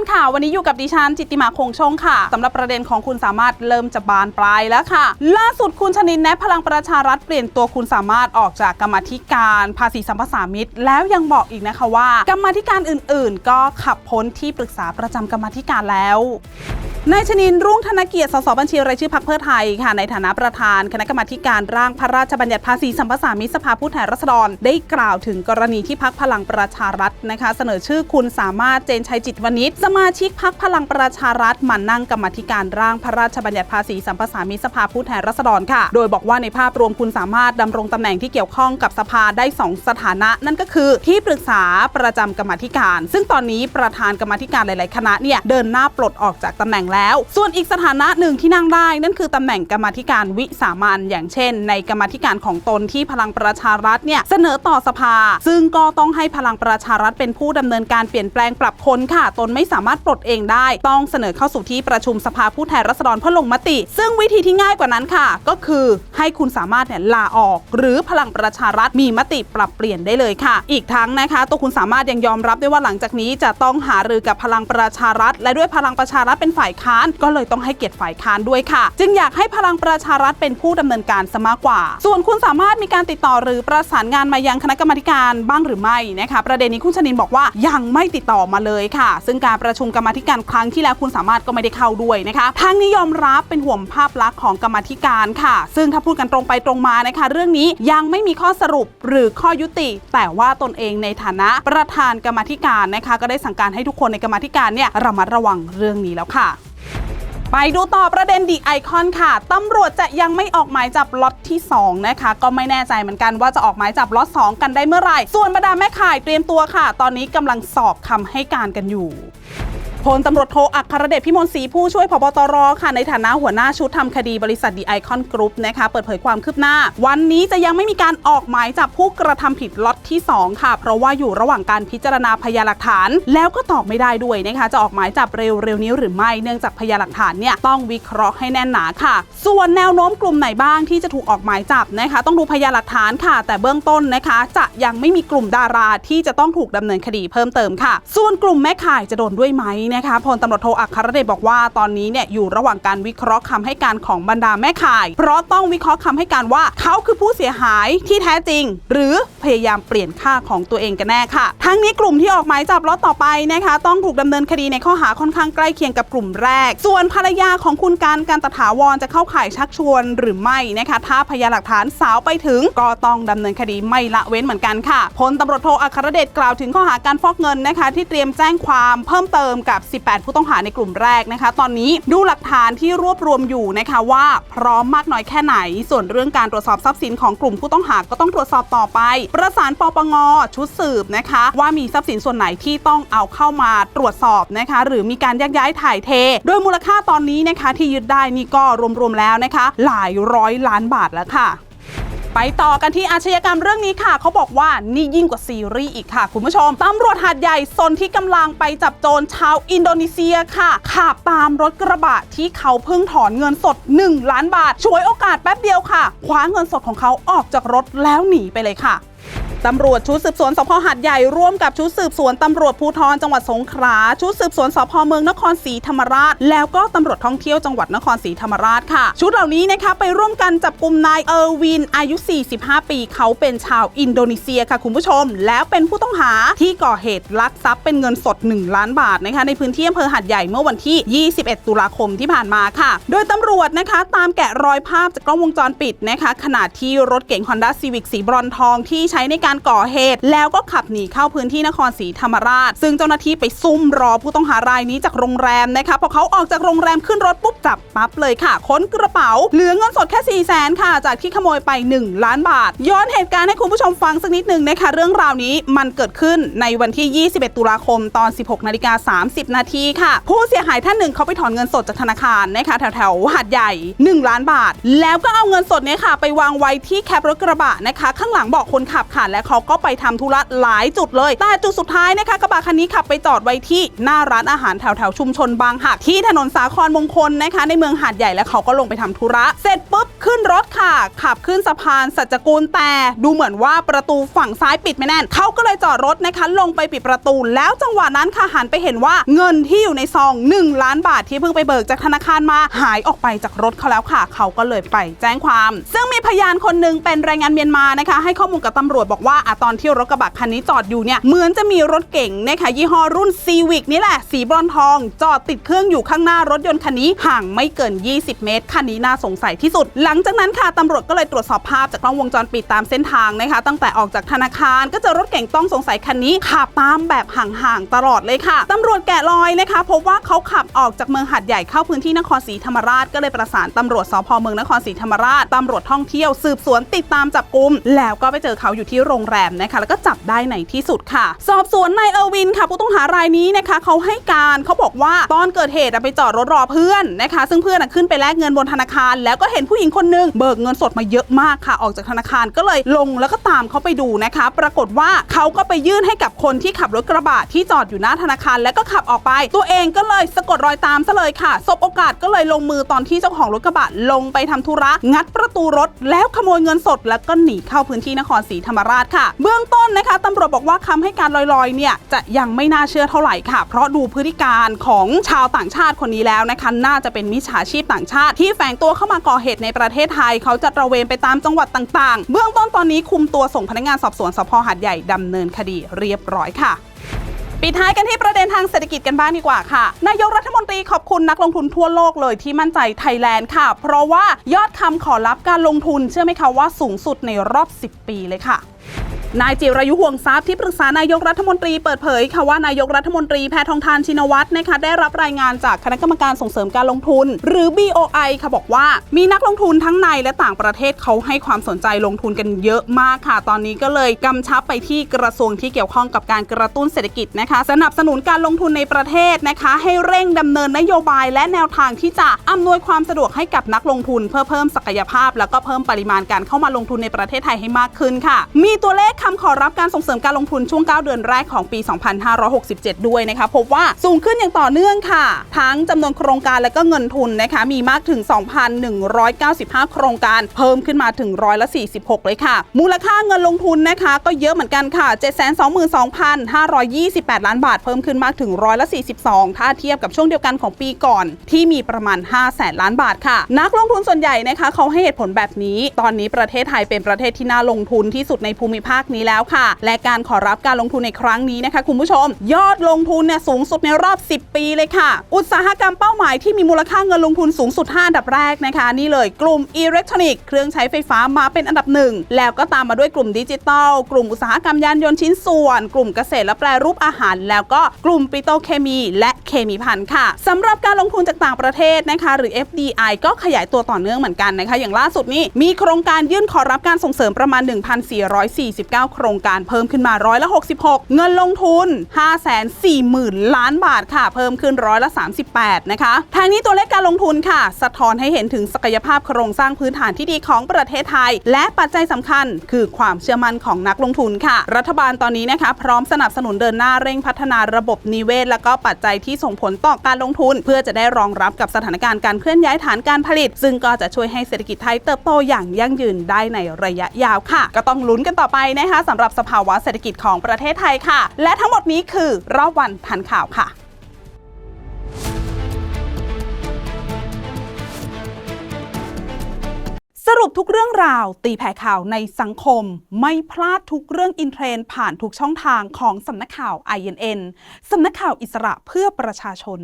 านค่ะ วันนี้อยู่กับดิฉันจิตติมาคงชงค่ะสำหรับประเด็นของคุณสามารถเริ่มจะบานปลายแล้วค่ะ ล่าสุดคุณชนินแนะพลังประชารัฐเปลี่ยนตัวคุณสามารถออกจากกรรมธิการภาษีสัมปสามิตร แล้วยังบอกอีกนะคะว่า กรรมธิการอื่น ๆ ก็ขับพ้นที่ปรึกษาประจำกรรมธิการแล้ว นายชนินรุ่งธนเกียรติ สสบัญชีรายชื่อพรรคเพื่อไทยค่ะ ในฐานะประธานคณะกรรมการร่างพระราชบัญญัติภาษีสัมปสามิตสภาผู้แทนราษฎร ได้กล่าวถึงกรณีที่พักพลังประชารัฐนะคะ เสนอชื่อคุณสามารถเจนชัยจิตวณิชสมาชิกพักพลังประชารัฐมานั่งกรรมธิการร่างพระราชบัญญัติภาษีสัมปสามิตสภาผู้แทนราษฎรค่ะ โดยบอกว่าในภาพรวมคุณสามารถดำรงตำแหน่งที่เกี่ยวข้องกับสภาได้สองสถานะ นั่นก็คือที่ปรึกษาประจำกรรมธิการ ซึ่งตอนนี้ประธานกรรมธิการหลาย ๆ คณะเนี่ยเดินหน้าปลดออกจากตำแหน่งแล้ว ส่วนอีกสถานะหนึ่งที่นั่งได้ นั่นคือตำแหน่งกรรมธิการวิสามันอย่างเช่น ในกรรมธิการของตนที่พลังประชารัฐเนี่ยเสนอต่อสภา ซึ่งก็ต้องให้พลังประชารัฐเป็นผู้ดำเนินการเปลี่ยนแปลงปรับคนค่ะ ตนไม่สามารถปลดเองได้ ต้องเสนอเข้าสู่ที่ประชุมสภาผู้แทนราษฎรเพื่อลงมติ ซึ่งวิธีที่ง่ายกว่านั้นค่ะ ก็คือให้คุณสามารถเนี่ยลาออก หรือพลังประชารัฐมีมติปรับเปลี่ยนได้เลยค่ะ อีกทั้งนะคะตัวคุณสามารถยังยอมรับด้วยว่าหลังจากนี้จะต้องหารือกับพลังประชารัฐ และด้วยพลังประชารัฐเป็นฝ่ายค้าน ก็เลยต้องให้เกียรติฝ่ายค้านด้วยค่ะ จึงอยากให้พลังประชารัฐเป็นผู้ดำเนินการซะมากกว่า ส่วนคุณสามารถมีการติดต่อหรือประสานงานมายังคณะกรรมการบ้างหรือไม่นะคะ ประเด็นนี้คุณชนินบอกว่ายังไม่ติดต่อมาเลยค่ะ ซึ่งการประชุมกรรมธิการครั้งที่แล้วคุณสามารถก็ไม่ได้เข้าด้วยนะคะทั้งนี้ยอมรับเป็นห่วงภาพลักษณ์ของกรรมธิการค่ะ ซึ่งถ้าพูดกันตรงไปตรงมานะคะ เรื่องนี้ยังไม่มีข้อสรุปหรือข้อยุติ แต่ว่าตนเองในฐานะประธานกรรมธิการนะคะ ก็ได้สั่งการให้ทุกคนในกรรมธิการเนี่ยระมัดระวังเรื่องนี้แล้วค่ะ ไปดูต่อประเด็นดีไอคอนค่ะตำรวจจะยังไม่ออกหมายจับล็อตที่ 2 นะคะ ก็ไม่แน่ใจเหมือนกันว่าจะออกหมายจับล็อต2 กันได้เมื่อไหร่ ส่วนบรรดาแม่ข่ายเตรียมตัวค่ะ ตอนนี้กำลังสอบคำให้การกันอยู่ พลตำรวจโทอัครเดชพิมลศรีผู้ช่วยพบตรค่ะในฐานะหัวหน้าชุดทำคดีบริษัทดีไอคอนกรุ๊ปนะคะเปิดเผยความคืบหน้า วันนี้จะยังไม่มีการออกหมายจับผู้กระทำผิดล็อตที่ 2 ค่ะ เพราะว่าอยู่ระหว่างการพิจารณาพยานหลักฐาน แล้วก็ตอบไม่ได้ด้วยนะคะ จะออกหมายจับเร็วๆนี้หรือไม่เนื่องจากพยานหลักฐานเนี่ยต้องวิเคราะห์ให้แน่นหนาค่ะ ส่วนแนวโน้มกลุ่มไหนบ้างที่จะถูกออกหมายจับนะคะ ต้องดูพยานหลักฐานค่ะ แต่เบื้องต้นนะคะ จะยังไม่มีกลุ่มดาราที่จะต้องถูกดำเนินคดีเพิ่มเติมค่ะ ส่วนกลุ่มแม่ข่ายจะโดนด้วยไหมนะคะพลตำรวจโทอัครเดชบอกว่าตอนนี้เนี่ยอยู่ระหว่างการวิเคราะห์คำให้การของบรรดาแม่ข่าย เพราะต้องวิเคราะห์คำให้การว่าเขาคือผู้เสียหายที่แท้จริง หรือพยายามเปลี่ยนค่าของตัวเองกันแน่ค่ะ ทั้งนี้กลุ่มที่ออกหมายจับล็อตต่อไปนะคะ ต้องถูกดำเนินคดีในข้อหาค่อนข้างใกล้เคียงกับกลุ่มแรก ส่วนภรรยาของคุณการการตถาวรจะเข้าข่ายชักชวนหรือไม่นะคะ ถ้าพยานหลักฐานสาวไปถึง ก็ต้องดำเนินคดีไม่ละเว้นเหมือนกันค่ะพลตำรวจโทอัครเดชกล่าวถึงข้อหาการฟอกเงินนะคะ ที่เตรียมแจ้งความเพิ่มเติมกับ18 ผู้ต้องหาในกลุ่มแรกนะคะ ตอนนี้ดูหลักฐานที่รวบรวมอยู่นะคะว่าพร้อมมากน้อยแค่ไหน ส่วนเรื่องการตรวจสอบทรัพย์สินของกลุ่มผู้ต้องหาก็ต้องตรวจสอบต่อไป ประสานปปงชุดสืบนะคะ ว่ามีทรัพย์สินส่วนไหนที่ต้องเอาเข้ามาตรวจสอบนะคะ หรือมีการยักย้ายถ่ายเท โดยมูลค่าตอนนี้นะคะที่ยึดได้นี่ก็รวมๆแล้วนะคะ หลายร้อยล้านบาทแล้วค่ะ ไปต่อกันที่อาชญากรรมเรื่องนี้ค่ะ เขาบอกว่านี่ยิ่งกว่าซีรีส์อีกค่ะ คุณผู้ชมตำรวจหาดใหญ่สนที่กำลังไปจับโจรชาวอินโดนีเซียค่ะขับตามรถกระบะที่เขาเพิ่งถอนเงินสด 1 ล้านบาทช่วยโอกาสแป๊บเดียวค่ะคว้าเงินสดของเขาออกจากรถแล้วหนีไปเลยค่ะ ตำรวจชุดสืบสวนสพหัดใหญ่ร่วมกับชุดสืบสวนตำรวจภูธรจังหวัดสงขลาชุดสืบสวนสพเมืองนครศรีธรรมราช แล้วก็ตำรวจท่องเที่ยวจังหวัดนครศรีธรรมราชค่ะ ชุดเหล่านี้นะคะไปร่วมกันจับกลุ่มนายเออร์วินอายุ 45 ปี เขาเป็นชาวอินโดนีเซียค่ะคุณผู้ชม แล้วเป็นผู้ต้องหาที่ก่อเหตุลักทรัพย์เป็นเงินสด 1 ล้านบาทนะคะในพื้นที่อำเภอหัดใหญ่เมื่อวันที่ 21 ตุลาคมที่ผ่านมาค่ะ โดยตำรวจนะคะตามแกะรอยภาพจากกล้องวงจรปิดนะคะขณะที่รถเก๋ง Honda Civic สีบรอนทองที่ใช้ในการก่อเหตุ แล้วก็ขับหนีเข้าพื้นที่นครศรีธรรมราช ซึ่งเจ้าหน้าที่ไปซุ่มรอผู้ต้องหารายนี้จากโรงแรมนะคะพอเขาออกจากโรงแรมขึ้นรถปุ๊บจับปั๊บเลยค่ะ ค้นกระเป๋า เหลือเงินสดแค่4 0 0แสนค่ะ จากที่ขโมยไป 1 ล้านบาท ย้อนเหตุการณ์ให้คุณผู้ชมฟังสักนิดหนึ่งนะคะ เรื่องราวนี้มันเกิดขึ้นในวันที่ 21 ตุลาคมตอน 16นาฬิกา30 นาทีค่ะ ผู้เสียหายท่านหนึ่งเขาไปถอนเงินสดจากธนาคารนะคะแถวๆหาดใหญ่ 1 ล้านบาท แล้วก็เอาเงินสดเนี่ยค่ะ ไปวางไว้ที่แคปรถกระบะนะคะ ข้างหลังบอกคนขับค่ะแล้วและเขาก็ไปทำธุระหลายจุดเลย แต่จุดสุดท้ายนะคะกระบะคันนี้ขับไปจอดไว้ที่หน้าร้านอาหารแถวแถวชุมชนบางหักที่ถนนสาครมงคลนะคะ ในเมืองหาดใหญ่แล้วเขาก็ลงไปทำธุระ เสร็จปุ๊บขึ้นรถค่ะ ขับขึ้นสะพานสัจจกูลแต่ดูเหมือนว่าประตูฝั่งซ้ายปิดไม่แน่นเขาก็เลยจอดรถนะคะลงไปปิดประตูแล้วจังหวะนั้นค่ะหันไปเห็นว่าเงินที่อยู่ในซอง 1 ล้านบาทที่เพิ่งไปเบิกจากธนาคารมาหายออกไปจากรถเขาแล้วค่ะ เขาก็เลยไปแจ้งความ ซึ่งมีพยานคนหนึ่งเป็นแรงงานเมียนมานะคะ ให้ข้อมูลกับตำรวจบอกว่าอตอนที่รถกระบะคันนี้จอดอยู่เนี่ยเหมือนจะมีรถเก๋งนะคะยี่ห้อรุ่นซีวิกนี่แหละ สีบรอนทอง จอดติดเครื่องอยู่ข้างหน้ารถยนต์คันนี้ห่างไม่เกิน 20 เมตร คันนี้น่าสงสัยที่สุด หลังจากนั้นค่ะตำรวจก็เลยตรวจสอบภาพจากกล้องวงจรปิดตามเส้นทางนะคะ ตั้งแต่ออกจากธนาคารก็จอรถเก๋งต้องสงสัยคันนี้ขับตามแบบห่างๆตลอดเลยค่ะตำรวจแกะรอยนะคะพบว่าเขาขับออกจากเมืองหัดใหญ่เข้าพื้นที่นครศรีธรรมราชก็เลยประสานตำรวจสพเมืองนครศรีธรรมราชตำรวจท่องเที่ยวสืบสวนติดตามจับกลุ่มแล้วก็ไปเจอเขาอยู่ที่โรงงแรมนะคะแล้วก็จับได้ในที่สุดค่ะ สอบสวนนายเออร์วินค่ะ ผู้ต้องหารายนี้นะคะเขาให้การเขาบอกว่าตอนเกิดเหตุไปจอดรถรอเพื่อนนะคะ ซึ่งเพื่อนขึ้นไปแลกเงินบนธนาคาร แล้วก็เห็นผู้หญิงคนหนึงเบิกเงินสดมาเยอะมากค่ะ ออกจากธนาคารก็เลยลงแล้วก็ตามเขาไปดูนะคะ ปรากฏว่าเขาก็ไปยื่นให้กับคนที่ขับรถกระบะที่จอดอยู่หน้าธนาคารแล้วก็ขับออกไป ตัวเองก็เลยสะกดรอยตามซะเลยค่ะสบโอกาสก็เลยลงมือตอนที่เจ้าของรถกระบะลงไปทำธุระ งัดประตูรถ แล้วขโมยเงินสดแล้วก็หนีเข้าพื้นที่นครศรีธรรมราชค่ะ เบื้องต้นนะคะตำรวจบอกว่าคำให้การลอยๆเนี่ยจะยังไม่น่าเชื่อเท่าไหร่ค่ะ เพราะดูพฤติการของชาวต่างชาติคนนี้แล้วนะคะน่าจะเป็นมิจฉาชีพต่างชาติ ที่แฝงตัวเข้ามาก่อเหตุในประเทศไทย เขาจะตระเวนไปตามจังหวัดต่างๆ เบื้องต้นตอนนี้คุมตัวส่งพนักงานสอบสวนสพหาดใหญ่ดำเนินคดีเรียบร้อยค่ะปิดท้ายกันที่ประเด็นทางเศรษฐกิจกันบ้างดีกว่าค่ะ นายกรัฐมนตรีขอบคุณนักลงทุนทั่วโลกเลยที่มั่นใจไทยแลนด์ค่ะ เพราะว่ายอดคำขอรับการลงทุนเชื่อไหมคะว่าสูงสุดในรอบ 10 ปีเลยค่ะ นายจิรายุห่วงทรัพย์ที่ปรึกษานายกรัฐมนตรีเปิดเผยค่ะว่านายกรัฐมนตรีแพทองทานชินวัตรนะคะได้รับรายงานจากคณะกรรมการส่งเสริมการลงทุน หรือ BOI ค่ะบอกว่า มีนักลงทุนทั้งในและต่างประเทศเขาให้ความสนใจลงทุนกันเยอะมากค่ะ ตอนนี้ก็เลยกำชับไปที่กระทรวงที่เกี่ยวข้องกับการกระตุ้นเศรษฐกิจนะคะ สนับสนุนการลงทุนในประเทศนะคะ ให้เร่งดำเนินนโยบายและแนวทางที่จะอำนวยความสะดวกให้กับนักลงทุน เพื่อเพิ่มศักยภาพ แล้วก็เพิ่มปริมาณการเข้ามาลงทุนในประเทศไทยให้มากขึ้นค่ะ มีตัวเลขคำขอรับการส่งเสริมการลงทุนช่วง 9 เดือนแรกของปี 2567 ด้วยนะคะพบว่าสูงขึ้นอย่างต่อเนื่องค่ะ ทั้งจำนวนโครงการและก็เงินทุนนะคะมีมากถึง 2,195 โครงการเพิ่มขึ้นมาถึงร้อยละ 46 เลยค่ะ มูลค่าเงินลงทุนนะคะก็เยอะเหมือนกันค่ะ 722,528 ล้านบาท เพิ่มขึ้นมากถึงร้อยละ 42 ถ้าเทียบกับช่วงเดียวกันของปีก่อน ที่มีประมาณ5แสนล้านบาทค่ะ นักลงทุนส่วนใหญ่นะคะเขาให้เหตุผลแบบนี้ ตอนนี้ประเทศไทยเป็นประเทศที่น่าลงทุนที่สุดในภูมิภาคนี้แล้วค่ะ และการขอรับการลงทุนในครั้งนี้นะคะ คุณผู้ชม ยอดลงทุนเนี่ยสูงสุดในรอบ 10 ปีเลยค่ะ อุตสาหกรรมเป้าหมายที่มีมูลค่าเงินลงทุนสูงสุด 5 อันดับแรกนะคะ นี่เลยกลุ่มอิเล็กทรอนิกส์เครื่องใช้ไฟฟ้ามาเป็นอันดับหนึ่งแล้วก็ตามมาด้วยกลุ่มดิจิทัลกลุ่มอุตสาหกรรมยานยนต์ชิ้นส่วน กลุ่มเกษตรและแปรรูปอาหาร แล้วก็กลุ่มปิโตเคมี และเคมีพันธุ์ค่ะสำหรับการลงทุนจากต่างประเทศนะคะ หรือ FDI ก็ขยายตัวต่อเนื่องเหมือนกันนะคะ อย่างล่าสุดนี้มีโครงการยื่นขอรับการส่งเสริมประมาณ 1,449โครงการเพิ่มขึ้นมาร้อยละ 66 เงินลงทุน 540,000 ล้านบาทค่ะ เพิ่มขึ้นร้อยละ 38 นะคะ ทางนี้ตัวเลขการลงทุนค่ะ สะท้อนให้เห็นถึงศักยภาพโครงสร้างพื้นฐานที่ดีของประเทศไทย และปัจจัยสำคัญ คือความเชื่อมั่นของนักลงทุนค่ะ รัฐบาลตอนนี้นะคะ พร้อมสนับสนุนเดินหน้าเร่งพัฒนาระบบนิเวศ และก็ปัจจัยที่ส่งผลต่อการลงทุน เพื่อจะได้รองรับกับสถานการณ์การเคลื่อนย้ายฐานการผลิต ซึ่งก็จะช่วยให้เศรษฐกิจไทยเติบโตอย่างยั่งยืนได้ในระยะยาวค่ะ ก็ต้องลุ้นกันต่อไปนะคะสำหรับสภาวะเศรษฐกิจของประเทศไทยค่ะ และทั้งหมดนี้คือรอบวันทันข่าวค่ะสรุปทุกเรื่องราวตีแผ่ข่าวในสังคม ไม่พลาดทุกเรื่องอินเทรนด์ผ่านทุกช่องทางของสำนักข่าว INN สำนักข่าวอิสระเพื่อประชาชน